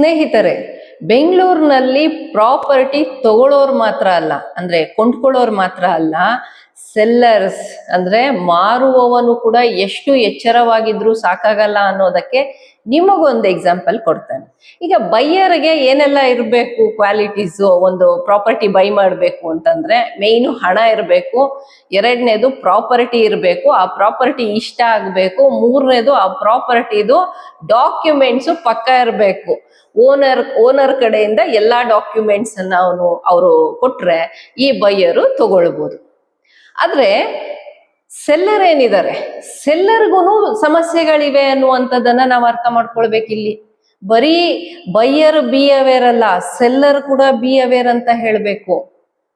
ಸ್ನೇಹಿತರೆ ಬೆಂಗಳೂರಿನಲ್ಲಿ ಪ್ರಾಪರ್ಟಿ ತಗೊಳ್ಳೋರು ಮಾತ್ರ ಅಲ್ಲ ಅಂದ್ರೆ ಕೊಂಡ್ಕೊಳ್ಳೋರು ಮಾತ್ರ ಅಲ್ಲ ಸೆಲ್ಲರ್ಸ್ ಅಂದ್ರೆ ಮಾರುವವನು ಕೂಡ ಎಷ್ಟು ಎಚ್ಚರವಾಗಿದ್ರು ಸಾಕಾಗಲ್ಲ ಅನ್ನೋದಕ್ಕೆ ನಿಮಗೊಂದು ಎಕ್ಸಾಂಪಲ್ ಕೊಡ್ತಾನೆ. ಈಗ ಬೈಯರ್ಗೆ ಏನೆಲ್ಲ ಇರಬೇಕು ಕ್ವಾಲಿಟೀಸ್ ಒಂದು ಪ್ರಾಪರ್ಟಿ ಬೈ ಮಾಡಬೇಕು ಅಂತಂದ್ರೆ ಮೇಯ್ನು ಹಣ ಇರಬೇಕು, ಎರಡನೇದು ಪ್ರಾಪರ್ಟಿ ಇರಬೇಕು, ಆ ಪ್ರಾಪರ್ಟಿ ಇಷ್ಟ ಆಗಬೇಕು, ಮೂರನೇದು ಆ ಪ್ರಾಪರ್ಟಿದು ಡಾಕ್ಯುಮೆಂಟ್ಸ್ ಪಕ್ಕ ಇರಬೇಕು. ಓನರ್ ಓನರ್ ಕಡೆಯಿಂದ ಎಲ್ಲಾ ಡಾಕ್ಯುಮೆಂಟ್ಸ್ ಅನ್ನ ಅವನು, ಅವರು ಕೊಟ್ರೆ ಈ ಬೈಯರು ತಗೊಳ್ಬೋದು. ಆದ್ರೆ ಸೆಲ್ಲರ್ ಏನಿದ್ದಾರೆ ಸೆಲ್ಲರ್ಗೂ ಸಮಸ್ಯೆಗಳಿವೆ ಅನ್ನುವಂಥದ್ದನ್ನ ನಾವು ಅರ್ಥ ಮಾಡ್ಕೊಳ್ಬೇಕಿಲ್ಲಿ. ಬರೀ ಬೈಯರ್ ಬಿ ಅವೇರ್ ಅಲ್ಲ, ಸೆಲ್ಲರ್ ಕೂಡ ಬಿ ಅವೇರ್ ಅಂತ ಹೇಳ್ಬೇಕು.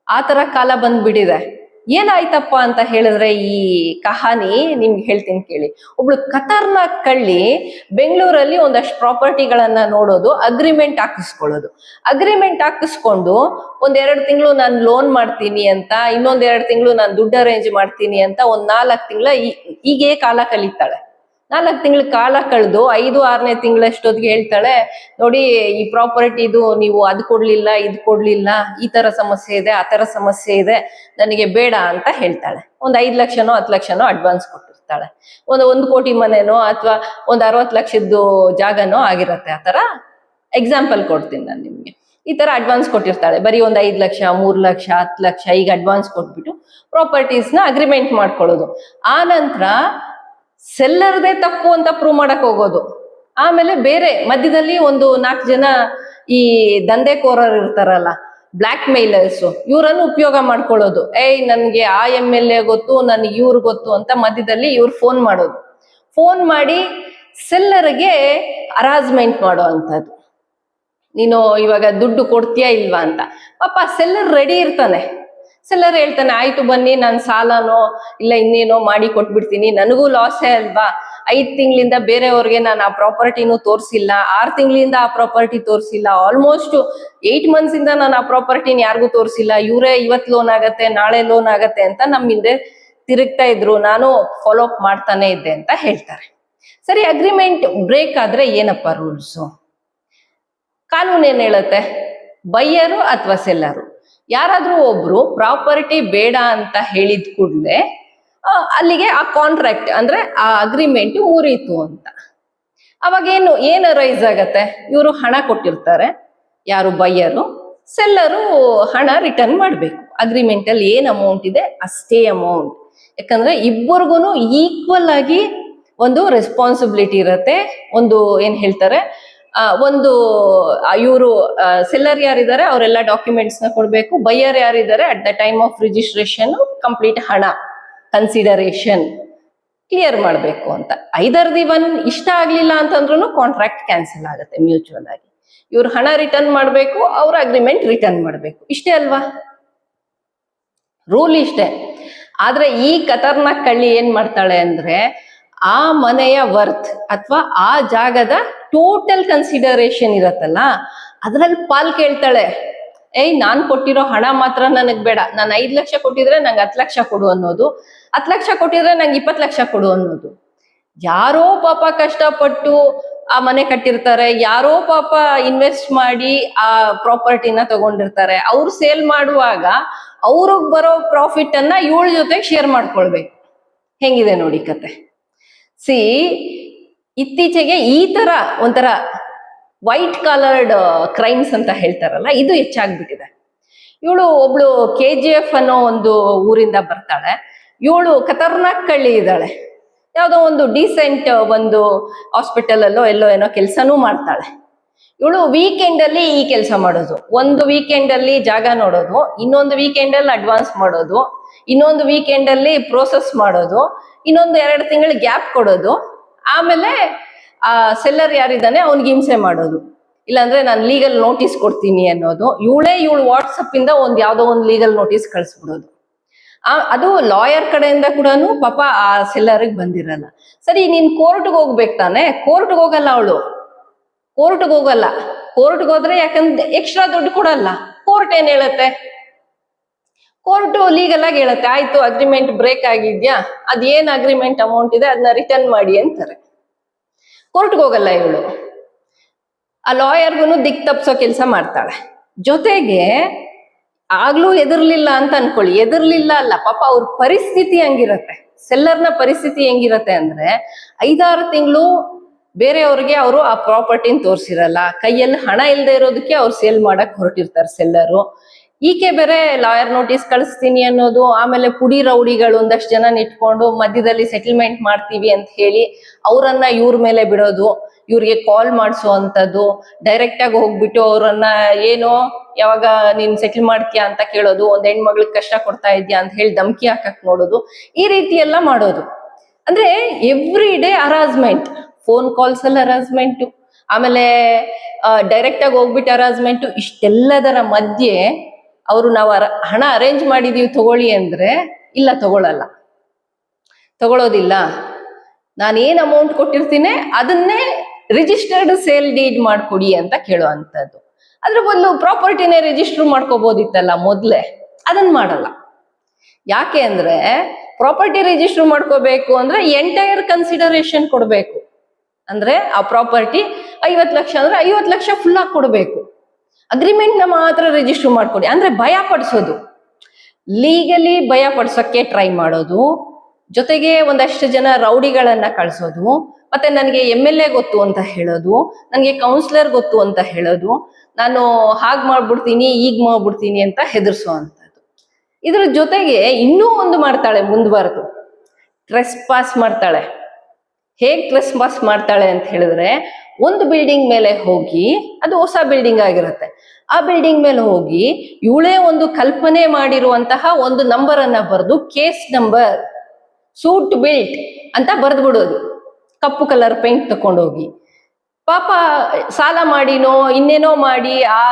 ಆ ತರ ಕಾಲ ಬಂದ್ಬಿಟ್ಟಿದೆ. ಏನಾಯ್ತಪ್ಪ ಅಂತ ಹೇಳಿದ್ರೆ ಈ ಕಹಾನಿ ನಿಮ್ಗೆ ಹೇಳ್ತೀನಿ ಕೇಳಿ. ಒಬ್ಳು ಖತರ್ನಾಕ್ ಕಳ್ಳಿ ಬೆಂಗಳೂರಲ್ಲಿ ಒಂದಷ್ಟು ಪ್ರಾಪರ್ಟಿಗಳನ್ನ ನೋಡೋದು ಅಗ್ರಿಮೆಂಟ್ ಹಾಕಿಸ್ಕೊಳ್ಳೋದು. ಅಗ್ರಿಮೆಂಟ್ ಹಾಕಿಸ್ಕೊಂಡು ಒಂದೆರಡು ತಿಂಗಳು ನಾನು ಲೋನ್ ಮಾಡ್ತೀನಿ ಅಂತ ಇನ್ನೊಂದ್ ಎರಡು ತಿಂಗಳು ನಾನು ದುಡ್ಡು ಅರೇಂಜ್ ಮಾಡ್ತೀನಿ ಅಂತ ಒಂದ್ ನಾಲ್ಕು ತಿಂಗಳ ಈಗೇ ಕಾಲ ಕಳೀತಾಳೆ. ನಾಲ್ಕು ತಿಂಗಳ ಕಾಲ ಕಳೆದು ಐದು, ಆರನೇ ತಿಂಗಳಷ್ಟೊತ್ತಿಗೆ ಹೇಳ್ತಾಳೆ, ನೋಡಿ, ಈ ಪ್ರಾಪರ್ಟಿದು ನೀವು ಅದ್ ಕೊಡ್ಲಿಲ್ಲ, ಇದ್ ಕೊಡ್ಲಿಲ್ಲ, ಈ ತರ ಸಮಸ್ಯೆ ಇದೆ, ಆ ತರ ಸಮಸ್ಯೆ ಇದೆ, ನನಗೆ ಬೇಡ ಅಂತ ಹೇಳ್ತಾಳೆ. ಒಂದ್ ಐದ್ ಲಕ್ಷನೋ, ಹತ್ತು ಲಕ್ಷನೋ ಅಡ್ವಾನ್ಸ್ ಕೊಟ್ಟಿರ್ತಾಳೆ. ಒಂದು ಒಂದು ಕೋಟಿ ಮನೆನೋ ಅಥವಾ ಒಂದ್ ಅರವತ್ ಲಕ್ಷದ್ದು ಜಾಗನೋ ಆಗಿರತ್ತೆ, ಆ ತರ ಎಕ್ಸಾಂಪಲ್ ಕೊಡ್ತೀನಿ ನಾನು ನಿಮ್ಗೆ. ಈ ತರ ಅಡ್ವಾನ್ಸ್ ಕೊಟ್ಟಿರ್ತಾಳೆ. ಬರೀ ಒಂದ್ ಐದ್ ಲಕ್ಷ, ಮೂರ್ ಲಕ್ಷ, ಹತ್ತು ಲಕ್ಷ, ಈಗ ಅಡ್ವಾನ್ಸ್ ಕೊಟ್ಬಿಟ್ಟು ನ ಅಗ್ರಿಮೆಂಟ್ ಮಾಡ್ಕೊಳ್ಳೋದು. ಆ ನಂತರ ಸೆಲ್ಲರ್ದೇ ತಪ್ಪು ಅಂತ ಪ್ರೂವ್ ಮಾಡಕ್ ಹೋಗೋದು. ಆಮೇಲೆ ಬೇರೆ ಮಧ್ಯದಲ್ಲಿ ಒಂದು ನಾಲ್ಕು ಜನ ಈ ದಂಧೆಕೋರರು ಇರ್ತಾರಲ್ಲ ಬ್ಲ್ಯಾಕ್ ಮೇಲರ್ಸ್ ಇವರನ್ನು ಉಪಯೋಗ ಮಾಡ್ಕೊಳ್ಳೋದು. ಏಯ್, ನನ್ಗೆ ಆ ಎಂ ಎಲ್ ಎ ಗೊತ್ತು, ನನ್ಗೆ ಇವ್ರು ಗೊತ್ತು ಅಂತ ಮಧ್ಯದಲ್ಲಿ ಇವ್ರು ಫೋನ್ ಮಾಡೋದು. ಫೋನ್ ಮಾಡಿ ಸೆಲ್ಲರ್ಗೆ ಅರಾಜ್ಮೆಂಟ್ ಮಾಡೋ ಅಂಥದ್ದು. ನೀನು ಇವಾಗ ದುಡ್ಡು ಕೊಡ್ತೀಯಾ ಇಲ್ವಾ ಅಂತ. ಪಾಪ ಸೆಲ್ಲರ್ ರೆಡಿ ಇರ್ತಾನೆ. ಸೆಲ್ಲರ್ ಹೇಳ್ತಾನೆ, ಆಯ್ತು ಬನ್ನಿ, ನಾನು ಸಾಲನೋ ಇಲ್ಲ ಇನ್ನೇನೋ ಮಾಡಿ ಕೊಟ್ಬಿಡ್ತೀನಿ. ನನಗೂ ಲಾಸೇ ಅಲ್ವಾ? ಐದ್ ತಿಂಗಳಿಂದ ಬೇರೆಯವ್ರಿಗೆ ನಾನು ಆ ಪ್ರಾಪರ್ಟಿನೂ ತೋರಿಸಿಲ್ಲ. ಆರ್ ತಿಂಗಳಿಂದ ಆ ಪ್ರಾಪರ್ಟಿ ತೋರಿಸಿಲ್ಲ. ಆಲ್ಮೋಸ್ಟ್ ಏಟ್ ಮಂತ್ಸ್ ಇಂದ ನಾನು ಆ ಪ್ರಾಪರ್ಟಿನ ಯಾರಿಗೂ ತೋರಿಸಿಲ್ಲ. ಇವರೇ ಇವತ್ತು ಲೋನ್ ಆಗತ್ತೆ, ನಾಳೆ ಲೋನ್ ಆಗತ್ತೆ ಅಂತ ನಮ್ಮ ಹಿಂದೆ ತಿರುಗ್ತಾ ಇದ್ರು. ನಾನು ಫಾಲೋ ಅಪ್ ಮಾಡ್ತಾನೆ ಇದ್ದೆ ಅಂತ ಹೇಳ್ತಾರೆ. ಸರಿ ಅಗ್ರಿಮೆಂಟ್ ಬ್ರೇಕ್ ಆದ್ರೆ ಏನಪ್ಪ ರೂಲ್ಸು ಕಾನೂನು ಏನ್ ಹೇಳುತ್ತೆ? ಬೈಯರು ಅಥವಾ ಸೆಲ್ಲರು? ಯಾರಾದ್ರೂ ಒಬ್ರು ಪ್ರಾಪರ್ಟಿ ಬೇಡ ಅಂತ ಹೇಳಿದ ಕೂಡಲೇ ಅಲ್ಲಿಗೆ ಆ ಕಾಂಟ್ರಾಕ್ಟ್ ಅಂದ್ರೆ ಆ ಅಗ್ರಿಮೆಂಟ್ ಮುರಿತು ಅಂತ. ಅವಾಗ ಏನು ಏನು ರೈಸ್ ಆಗತ್ತೆ? ಇವರು ಹಣ ಕೊಟ್ಟಿರ್ತಾರೆ, ಯಾರು ಬೈಯರು ಸೆಲ್ಲರು ಹಣ ರಿಟರ್ನ್ ಮಾಡಬೇಕು. ಅಗ್ರಿಮೆಂಟ್ ಅಲ್ಲಿ ಏನ್ ಅಮೌಂಟ್ ಇದೆ, ಅಷ್ಟೇ ಅಮೌಂಟ್ ಯಾಕಂದ್ರೆ ಇಬ್ಬರಿಗೂ ಈಕ್ವಲ್ ಆಗಿ ಒಂದು ರೆಸ್ಪಾನ್ಸಿಬಿಲಿಟಿ ಇರತ್ತೆ. ಒಂದು ಏನ್ ಹೇಳ್ತಾರೆ ಒಂದು ಇವರು ಸೆಲ್ಲರ್ ಯಾರಿದ್ದಾರೆ ಅವರೆಲ್ಲ ಡಾಕ್ಯುಮೆಂಟ್ಸ್ನ ಕೊಡಬೇಕು. ಬೈಯರ್ ಯಾರಿದ್ದಾರೆ at the time of registration complete ಹಣ ಕನ್ಸಿಡರೇಷನ್ ಕ್ಲಿಯರ್ ಮಾಡಬೇಕು ಅಂತ. ಐದರ್ ದಿ ಒನ್ ಇಷ್ಟ ಆಗ್ಲಿಲ್ಲ ಅಂತಂದ್ರೂ ಕಾಂಟ್ರಾಕ್ಟ್ ಕ್ಯಾನ್ಸಲ್ ಆಗುತ್ತೆ ಮ್ಯೂಚುವಲ್ ಆಗಿ. ಇವ್ರು ಹಣ ರಿಟರ್ನ್ ಮಾಡಬೇಕು, ಅವ್ರ ಅಗ್ರಿಮೆಂಟ್ ರಿಟರ್ನ್ ಮಾಡಬೇಕು. ಇಷ್ಟೇ ಅಲ್ವಾ? ರೂಲ್ ಇಷ್ಟೇ. ಆದ್ರೆ ಈ ಕತರ್ನಾಕ್ ಕಳ್ಳಿ ಏನ್ ಮಾಡ್ತಾಳೆ ಅಂದ್ರೆ, ಆ ಮನೆಯ ವರ್ತ್ ಅಥವಾ ಆ ಜಾಗದ ಟೋಟಲ್ ಕನ್ಸಿಡರೇಷನ್ ಇರತ್ತಲ್ಲ, ಅದ್ರಲ್ಲಿ ಪಾಲ್ ಕೇಳ್ತಾಳೆ, ಏಯ್, ನಾನ್ ಕೊಟ್ಟಿರೋ ಹಣ ಮಾತ್ರ ನನಗ್ ಬೇಡ, ನಾನು ಐದ್ ಲಕ್ಷ ಕೊಟ್ಟಿದ್ರೆ ನಂಗೆ ಹತ್ತು ಲಕ್ಷ ಕೊಡು ಅನ್ನೋದು, ಹತ್ತು ಲಕ್ಷ ಕೊಟ್ಟಿದ್ರೆ ನಂಗೆ ಇಪ್ಪತ್ತು ಲಕ್ಷ ಕೊಡು ಅನ್ನೋದು. ಯಾರೋ ಪಾಪ ಕಷ್ಟಪಟ್ಟು ಆ ಮನೆ ಕಟ್ಟಿರ್ತಾರೆ, ಯಾರೋ ಪಾಪ ಇನ್ವೆಸ್ಟ್ ಮಾಡಿ ಆ ಪ್ರಾಪರ್ಟಿನ ತಗೊಂಡಿರ್ತಾರೆ, ಅವ್ರು ಸೇಲ್ ಮಾಡುವಾಗ ಅವ್ರಿಗೆ ಬರೋ ಪ್ರಾಫಿಟ್ ಅನ್ನ ಇವಳ ಜೊತೆಗೆ ಶೇರ್ ಮಾಡ್ಕೊಳ್ಬೇಕು. ಹೆಂಗಿದೆ ನೋಡಿ ಕತೆ. ಸಿ ಇತ್ತೀಚೆಗೆ ಈ ತರ ಒಂಥರ ವೈಟ್ ಕಾಲರ್ಡ್ ಕ್ರೈಮ್ಸ್ ಅಂತ ಹೇಳ್ತಾರಲ್ಲ, ಇದು ಹೆಚ್ಚಾಗ್ಬಿಟ್ಟಿದೆ. ಇವಳು ಒಬ್ಳು ಕೆ ಜಿ ಎಫ್ ಅನ್ನೋ ಒಂದು ಊರಿಂದ ಬರ್ತಾಳೆ. ಇವಳು ಖತರ್ನಾಕ್ ಕಳ್ಳಿ ಇದ್ದಾಳೆ. ಯಾವುದೋ ಒಂದು ಡೀಸೆಂಟ್ ಒಂದು ಹಾಸ್ಪಿಟಲ್ ಅಲ್ಲೋ ಎಲ್ಲೋ ಏನೋ ಕೆಲಸನೂ ಮಾಡ್ತಾಳೆ. ಇವಳು ವೀಕೆಂಡ್ ಅಲ್ಲಿ ಈ ಕೆಲಸ ಮಾಡೋದು. ಒಂದು ವೀಕೆಂಡ್ ಅಲ್ಲಿ ಜಾಗ ನೋಡೋದು, ಇನ್ನೊಂದು ವೀಕೆಂಡ್ ಅಲ್ಲಿ ಅಡ್ವಾನ್ಸ್ ಮಾಡೋದು, ಇನ್ನೊಂದು ವೀಕೆಂಡ್ ಅಲ್ಲಿ ಪ್ರೋಸೆಸ್ ಮಾಡೋದು, ಇನ್ನೊಂದು ಎರಡು ತಿಂಗಳು ಗ್ಯಾಪ್ ಕೊಡೋದು. ಆಮೇಲೆ, ಆ ಸೆಲ್ಲರ್ ಯಾರಿದ್ದಾನೆ ಅವ್ನಿಗೆ ಹಿಂಸೆ ಮಾಡೋದು. ಇಲ್ಲಾಂದ್ರೆ ನಾನು ಲೀಗಲ್ ನೋಟಿಸ್ ಕೊಡ್ತೀನಿ ಅನ್ನೋದು. ಇವಳೇ ಇವಳು ವಾಟ್ಸಪ್ ಇಂದ ಒಂದ್ ಯಾವ್ದೋ ಒಂದು ಲೀಗಲ್ ನೋಟಿಸ್ ಕಳಿಸ್ಬಿಡೋದು. ಅದು ಲಾಯರ್ ಕಡೆಯಿಂದ ಕೂಡ ಪಾಪ ಆ ಸೆಲ್ಲರ್ಗೆ ಬಂದಿರಲ್ಲ. ಸರಿ, ನೀನ್ ಕೋರ್ಟ್ಗೆ ಹೋಗ್ಬೇಕು ತಾನೆ? ಕೋರ್ಟ್ಗೆ ಹೋಗಲ್ಲ ಅವಳು. ಕೋರ್ಟ್ಗೆ ಹೋಗಲ್ಲ. ಕೋರ್ಟ್ಗೆ ಹೋದ್ರೆ ಯಾಕಂದ್ರೆ ಎಕ್ಸ್ಟ್ರಾ ದುಡ್ಡು ಕೊಡಲ್ಲ. ಕೋರ್ಟ್ ಏನ್ ಹೇಳುತ್ತೆ? ಕೋರ್ಟ್ ಲೀಗಲ್ ಆಗಿ ಹೇಳುತ್ತೆ, ಆಯ್ತು ಅಗ್ರಿಮೆಂಟ್ ಬ್ರೇಕ್ ಆಗಿದ್ಯಾ? ಅದೇನ್ ಅಗ್ರಿಮೆಂಟ್ ಅಮೌಂಟ್ ಇದೆ ಅದನ್ನ ರಿಟರ್ನ್ ಮಾಡಿ ಅಂತಾರೆ. ಕೋರ್ಟ್ಗೆ ಹೋಗಲ್ಲ ಇವಳು. ಆ ಲಾಯರ್ಗು ದಿಕ್ ತಪ್ಸೋ ಕೆಲಸ ಮಾಡ್ತಾಳೆ. ಜೊತೆಗೆ, ಆಗ್ಲೂ ಎದುರ್ಲಿಲ್ಲ ಅಂತ ಅನ್ಕೊಳ್ಳಿ ಎದುರ್ಲಿಲ್ಲ ಅಲ್ಲ, ಪಾಪ ಅವ್ರ ಪರಿಸ್ಥಿತಿ ಹಂಗಿರತ್ತೆ? ಸೆಲ್ಲರ್ನ ಪರಿಸ್ಥಿತಿ ಹೆಂಗಿರತ್ತೆ ಅಂದ್ರೆ, ಐದಾರು ತಿಂಗಳು ಬೇರೆಯವ್ರಿಗೆ ಅವರು ಆ ಪ್ರಾಪರ್ಟಿನ ತೋರಿಸಿರಲ್ಲ, ಕೈಯಲ್ಲಿ ಹಣ ಇಲ್ಲದೆ ಇರೋದಕ್ಕೆ ಅವ್ರು ಸೇಲ್ ಮಾಡಕ್ ಹೊರಟಿರ್ತಾರೆ ಸೆಲ್ಲರು ಈಕೆ ಬೇರೆ ಲಾಯರ್ ನೋಟಿಸ್ ಕಳಿಸ್ತೀನಿ ಅನ್ನೋದು, ಆಮೇಲೆ ಪುಡಿ ರೌಡಿಗಳು ಒಂದಷ್ಟು ಜನ ಇಟ್ಕೊಂಡು ಮಧ್ಯದಲ್ಲಿ ಸೆಟಲ್ಮೆಂಟ್ ಮಾಡ್ತೀವಿ ಅಂತ ಹೇಳಿ ಅವರನ್ನ ಇವ್ರ ಮೇಲೆ ಬಿಡೋದು, ಇವ್ರಿಗೆ ಕಾಲ್ ಮಾಡಿಸುವಂಥದ್ದು ಡೈರೆಕ್ಟ್ ಆಗಿ ಹೋಗ್ಬಿಟ್ಟು ಅವ್ರನ್ನ ಏನೋ ಯಾವಾಗ ನೀನ್ ಸೆಟಲ್ ಮಾಡ್ತೀಯಾ ಅಂತ ಕೇಳೋದು, ಒಂದ್ ಹೆಣ್ಮಗ್ಳಿಗೆ ಕಷ್ಟ ಕೊಡ್ತಾ ಇದ್ಯಾ ಅಂತ ಹೇಳಿ ಧಮಕಿ ಹಾಕಕ್ ನೋಡೋದು, ಈ ರೀತಿ ಎಲ್ಲ ಮಾಡೋದು. ಅಂದ್ರೆ every day harassment phone calls ಅಲ್ಲಿ ಅರಾಸ್ಮೆಂಟ್ ಆಮೇಲೆ ಡೈರೆಕ್ಟ್ ಆಗಿ ಹೋಗ್ಬಿಟ್ಟು ಅರಾಸ್ಮೆಂಟ್ ಇಷ್ಟೆಲ್ಲದರ ಮಧ್ಯೆ ಅವರು ನಾವು ಹಣ ಅರೇಂಜ್ ಮಾಡಿದೀವಿ ತಗೊಳ್ಳಿ ಅಂದ್ರೆ ಇಲ್ಲ ತಗೊಳಲ್ಲ. ತಗೊಳ್ಳೋದಿಲ್ಲ ನಾನು ಏನ್ ಅಮೌಂಟ್ ಕೊಟ್ಟಿರ್ತೀನಿ ಅದನ್ನೇ ರಿಜಿಸ್ಟರ್ಡ್ ಸೇಲ್ ಡೀಡ್ ಮಾಡ್ಕೊಡಿ ಅಂತ ಕೇಳುವಂಥದ್ದು ಅದ್ರ ಬದಲು ಪ್ರಾಪರ್ಟಿನೇ ರಿಜಿಸ್ಟರ್ ಮಾಡ್ಕೋಬೋದಿತ್ತಲ್ಲ ಮೊದಲೇ. ಅದನ್ನ ಮಾಡಲ್ಲ. ಯಾಕೆ ಅಂದ್ರೆ ಪ್ರಾಪರ್ಟಿ ರಿಜಿಸ್ಟರ್ ಮಾಡ್ಕೋಬೇಕು ಅಂದ್ರೆ ಎಂಟೈರ್ ಕನ್ಸಿಡರೇಷನ್ ಕೊಡಬೇಕು. ಅಂದ್ರೆ ಆ ಪ್ರಾಪರ್ಟಿ ಐವತ್ ಲಕ್ಷ ಅಂದ್ರೆ ಐವತ್ ಲಕ್ಷ ಫುಲ್ ಆಗಿ ಕೊಡ್ಬೇಕು. ಅಗ್ರಿಮೆಂಟ್ನ ಮಾತ್ರ ರಿಜಿಸ್ಟರ್ ಮಾಡ್ಕೊಡಿ. ಅಂದ್ರೆ ಭಯ ಪಡಿಸೋದು. ಲೀಗಲಿ ಭಯ ಪಡಿಸೋಕ್ಕೆ ಟ್ರೈ ಮಾಡೋದು. ಜೊತೆಗೆ ಒಂದಷ್ಟು ಜನ ರೌಡಿಗಳನ್ನ ಕಳಿಸೋದು. ಮತ್ತೆ ನನಗೆ ಎಂ ಎಲ್ ಎ ಗೊತ್ತು ಅಂತ ಹೇಳೋದು. ನನಗೆ ಕೌನ್ಸಿಲರ್ ಗೊತ್ತು ಅಂತ ಹೇಳೋದು. ನಾನು ಹಾಗ್ ಮಾಡ್ಬಿಡ್ತೀನಿ ಈಗ ಮಾಡ್ಬಿಡ್ತೀನಿ ಅಂತ ಹೆದರ್ಸುವಂಥದ್ದು ಇದ್ರ ಜೊತೆಗೆ ಇನ್ನೂ ಒಂದು ಮಾಡ್ತಾಳೆ ಮುಂದುವರೆದು. ಟ್ರೆಸ್ ಪಾಸ್ ಮಾಡ್ತಾಳೆ. ಹೇಗ್ ಟ್ರೆಸ್ ಪಾಸ್ ಮಾಡ್ತಾಳೆ ಅಂತ ಹೇಳಿದ್ರೆ ಒಂದು ಬಿಲ್ಡಿಂಗ್ ಮೇಲೆ ಹೋಗಿ, ಅದು ಹೊಸ ಬಿಲ್ಡಿಂಗ್ ಆಗಿರುತ್ತೆ. ಆ ಬಿಲ್ಡಿಂಗ್ ಮೇಲೆ ಹೋಗಿ, ಇವಳೇ ಒಂದು ಕಲ್ಪನೆ ಮಾಡಿರುವಂತಹ ಒಂದು ನಂಬರ್ ಅನ್ನ ಬರೆದು ಕೇಸ್ ನಂಬರ್ ಸೂಟ್ ಬಿಲ್ಟ್ ಅಂತ ಬರೆದು ಬಿಡೋದು. ಕಪ್ಪು ಕಲರ್ ಪೇಂಟ್ ತಕೊಂಡೋಗಿ ಪಾಪ ಸಾಲ ಮಾಡಿನೋ, ಇನ್ನೇನೋ ಮಾಡಿ, ಆ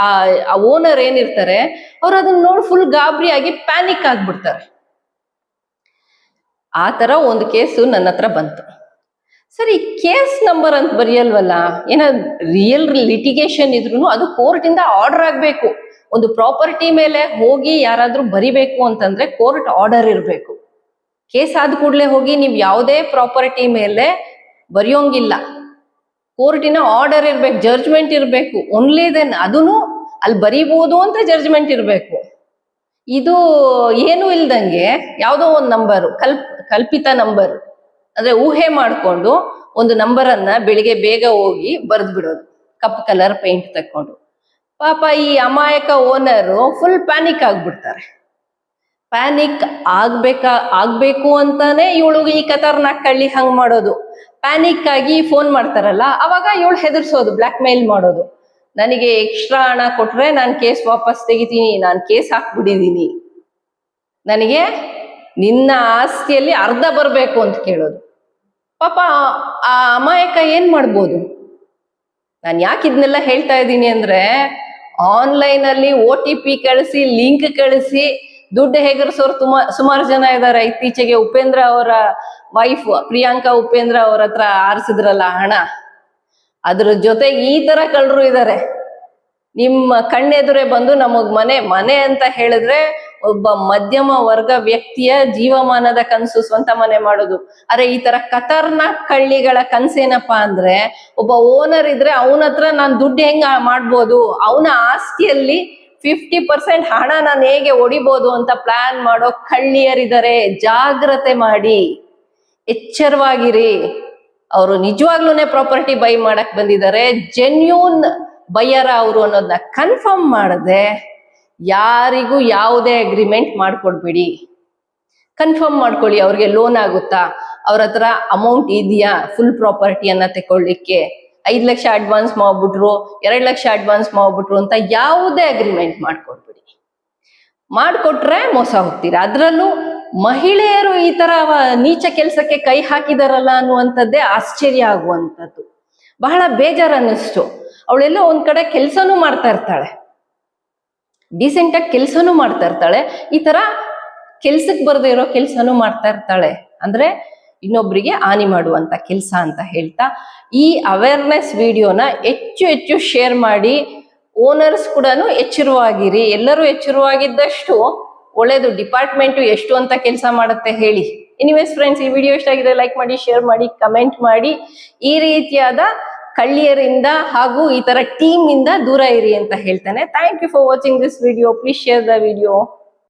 ಆ ಓನರ್ ಏನಿರ್ತಾರೆ, ಅವ್ರು ಅದನ್ನ ನೋಡಿ ಫುಲ್ ಗಾಬರಿಯಾಗಿ ಪ್ಯಾನಿಕ್ ಆಗ್ಬಿಡ್ತಾರೆ. ಆ ತರ ಒಂದು ಕೇಸು ನನ್ನ ಹತ್ರ ಬಂತು. ಸರಿ, ಕೇಸ್ ನಂಬರ್ ಅಂತ ಬರೆಯಲ್ವಲ್ಲ? ಏನ ರಿಯಲ್ ಲಿಟಿಗೇಷನ್ ಇದ್ರು ಅದು ಕೋರ್ಟ್ ಇಂದ ಆರ್ಡರ್ ಆಗ್ಬೇಕು. ಒಂದು ಪ್ರಾಪರ್ಟಿ ಮೇಲೆ ಹೋಗಿ ಯಾರಾದ್ರೂ ಬರಿಬೇಕು ಅಂತಂದ್ರೆ ಕೋರ್ಟ್ ಆರ್ಡರ್ ಇರಬೇಕು. ಕೇಸ್ ಆದ ಕೂಡಲೇ ಹೋಗಿ ನೀವು ಯಾವುದೇ ಪ್ರಾಪರ್ಟಿ ಮೇಲೆ ಬರೆಯೋಂಗಿಲ್ಲ. ಕೋರ್ಟಿನ ಆರ್ಡರ್ ಇರ್ಬೇಕು ಜಡ್ಜ್ಮೆಂಟ್ ಇರಬೇಕು. ಓನ್ಲಿ ದೆನ್ ಅದನ್ನು ಅಲ್ಲಿ ಬರೀಬಹುದು ಅಂತ ಜಡ್ಜ್ಮೆಂಟ್ ಇರಬೇಕು. ಇದು ಏನು ಇಲ್ದಂಗೆ ಯಾವುದೋ ಒಂದು ನಂಬರು ಕಲ್ಪ್ ಕಲ್ಪಿತ ನಂಬರ್ ಅಂದ್ರೆ ಊಹೆ ಮಾಡ್ಕೊಂಡು ಒಂದು ನಂಬರ್ ಅನ್ನ ಬೆಳಿಗ್ಗೆ ಬೇಗ ಹೋಗಿ ಬರೆದ್ ಬಿಡೋದು. ಕಪ್ ಕಲರ್ ಪೇಂಟ್ ತಕೊಂಡು ಪಾಪ ಈ ಅಮಾಯಕ ಓನರು ಫುಲ್ ಪ್ಯಾನಿಕ್ ಆಗ್ಬಿಡ್ತಾರೆ. ಪ್ಯಾನಿಕ್ ಆಗ್ಬೇಕಾ, ಆಗ್ಬೇಕು ಅಂತಾನೆ ಇವಳು ಈ ಕತರ್ನಾಕ್ ಕಳ್ಳಿ ಹಂಗ್ ಮಾಡೋದು. ಪ್ಯಾನಿಕ್ ಆಗಿ ಫೋನ್ ಮಾಡ್ತಾರಲ್ಲ, ಅವಾಗ ಇವಳು ಹೆದರ್ಸೋದು ಬ್ಲಾಕ್ ಮೇಲ್ ಮಾಡೋದು. ನನಗೆ ಎಕ್ಸ್ಟ್ರಾ ಹಣ ಕೊಟ್ರೆ ನಾನು ಕೇಸ್ ವಾಪಸ್ ತೆಗಿತೀನಿ, ನಾನು ಕೇಸ್ ಹಾಕ್ಬಿಟ್ಟಿದೀನಿ. ನನಗೆ ನಿನ್ನ ಆಸ್ತಿಯಲ್ಲಿ ಅರ್ಧ ಬರಬೇಕು ಅಂತ ಕೇಳೋದು. ಪಾಪ ಆ ಅಮಾಯಕ ಏನ್ ಮಾಡ್ಬೋದು? ನಾನು ಯಾಕೆ ಇದನ್ನೆಲ್ಲ ಹೇಳ್ತಾ ಇದ್ದೀನಿ ಅಂದ್ರೆ ಆನ್ಲೈನ್ ಅಲ್ಲಿ ಓ ಟಿ ಪಿ ಕಳಿಸಿ ಲಿಂಕ್ ಕಳಿಸಿ, ದುಡ್ಡು ಹೆಗರ್ಸೋರು ತುಂಬಾ ಸುಮಾರು ಜನ ಇದ್ದಾರೆ ಇತ್ತೀಚೆಗೆ ಉಪೇಂದ್ರ ಅವರ ವೈಫ್ ಪ್ರಿಯಾಂಕಾ ಉಪೇಂದ್ರ ಅವ್ರ ಹತ್ರ ಆರಿಸಿದ್ರಲ್ಲ ಹಣ. ಅದ್ರ ಜೊತೆ ಈ ತರ ಕಳ್ಳರು ಇದ್ದಾರೆ ನಿಮ್ಮ ಕಣ್ಣೆದುರೇ ಬಂದು ನಮಗ್ ಮನೆ ಮನೆ ಅಂತ ಹೇಳಿದ್ರೆ ಒಬ್ಬ ಮಧ್ಯಮ ವರ್ಗ ವ್ಯಕ್ತಿಯ ಜೀವಮಾನದ ಕನಸು ಸ್ವಂತ ಮನೆ ಮಾಡೋದು. ಅರೆ, ಈ ತರ ಖತರ್ನಾಕ್ ಕಳ್ಳಿಗಳ ಕನ್ಸೇನಪ್ಪಾ ಅಂದ್ರೆ, ಒಬ್ಬ ಓನರ್ ಇದ್ರೆ ಅವನ ಹತ್ರ ನಾನ್ ದುಡ್ಡು ಹೆಂಗ ಮಾಡ್ಬೋದು? ಅವನ ಆಸ್ತಿಯಲ್ಲಿ ಫಿಫ್ಟಿ ಪರ್ಸೆಂಟ್ ಹಣ ನಾನು ಹೇಗೆ ಒಡಿಬೋದು ಅಂತ ಪ್ಲಾನ್ ಮಾಡೋ ಕಳ್ಳಿಯರಿದ್ದಾರೆ ಜಾಗ್ರತೆ ಮಾಡಿ. ಎಚ್ಚರವಾಗಿರಿ. ಅವರು ನಿಜವಾಗ್ಲೂನೆ ಪ್ರಾಪರ್ಟಿ ಬೈ ಮಾಡಕ್ ಬಂದಿದ್ದಾರೆ ಜೆನ್ಯೂನ್ ಬೈಯರ ಅವರು ಅನ್ನೋದನ್ನ ಕನ್ಫರ್ಮ್ ಮಾಡದೆ ಯಾರಿಗೂ ಯಾವುದೇ ಅಗ್ರಿಮೆಂಟ್ ಮಾಡ್ಕೊಡ್ಬೇಡಿ. ಕನ್ಫರ್ಮ್ ಮಾಡ್ಕೊಳ್ಳಿ ಅವ್ರಿಗೆ ಲೋನ್ ಆಗುತ್ತಾ? ಅವ್ರ ಹತ್ರ ಅಮೌಂಟ್ ಇದೆಯಾ? ಫುಲ್ ಪ್ರಾಪರ್ಟಿಯನ್ನ ತಗೊಳ್ಳಿಕ್ಕೆ ಐದು ಲಕ್ಷ ಅಡ್ವಾನ್ಸ್ ಮಾಡ್ಬಿಟ್ರು ಎರಡು ಲಕ್ಷ ಅಡ್ವಾನ್ಸ್ ಮಾಡ್ಬಿಟ್ರು ಅಂತ ಯಾವುದೇ ಅಗ್ರಿಮೆಂಟ್ ಮಾಡ್ಕೊಡ್ಬೇಡಿ. ಮಾಡಿಕೊಟ್ರೆ ಮೋಸ ಹೋಗ್ತೀರಾ? ಅದ್ರಲ್ಲೂ ಮಹಿಳೆಯರು ಈ ತರ ನೀಚ ಕೆಲಸಕ್ಕೆ ಕೈ ಹಾಕಿದಾರಲ್ಲ ಅನ್ನುವಂಥದ್ದೇ ಆಶ್ಚರ್ಯ ಆಗುವಂಥದ್ದು. ಬಹಳ ಬೇಜಾರ್ ಅನ್ನಿಸ್ತು ಅವಳೆಲ್ಲ ಒಂದ್ ಕಡೆ ಕೆಲಸನೂ ಮಾಡ್ತಾ ಇರ್ತಾಳೆ. ಡಿಸೆಂಟ್ ಆಗಿ ಕೆಲ್ಸನೂ ಮಾಡ್ತಾ ಇರ್ತಾಳೆ. ಈ ತರ ಕೆಲ್ಸಕ್ಕೆ ಬರದೇ ಇರೋ ಕೆಲ್ಸನೂ ಮಾಡ್ತಾ ಇರ್ತಾಳೆ. ಅಂದ್ರೆ ಇನ್ನೊಬ್ಬರಿಗೆ ಹಾನಿ ಮಾಡುವಂತ ಕೆಲಸ ಅಂತ ಹೇಳ್ತಾ ಈ ಅವೇರ್ನೆಸ್ ವಿಡಿಯೋನ ಹೆಚ್ಚು ಹೆಚ್ಚು ಶೇರ್ ಮಾಡಿ ಓನರ್ಸ್ ಕೂಡ ಎಚ್ಚರವಾಗಿರಿ. ಎಲ್ಲರೂ ಎಚ್ಚರವಾಗಿದ್ದಷ್ಟು ಒಳ್ಳೇದು. ಡಿಪಾರ್ಟ್ಮೆಂಟ್ ಎಷ್ಟು ಅಂತ ಕೆಲಸ ಮಾಡುತ್ತೆ ಹೇಳಿ. ಎನಿವೇಸ್ ಫ್ರೆಂಡ್ಸ್ ಈ ವಿಡಿಯೋ ಇಷ್ಟ ಆಗಿದೆ ಲೈಕ್ ಮಾಡಿ ಶೇರ್ ಮಾಡಿ ಕಮೆಂಟ್ ಮಾಡಿ. ಈ ರೀತಿಯಾದ ಕಳ್ಳಿಯರಿಂದ ಹಾಗೂ ಈ ತರ ಟೀಮ್ ಇಂದ ದೂರ ಇರಿ ಅಂತ ಹೇಳ್ತಾನೆ. Thank you for watching this video please share the video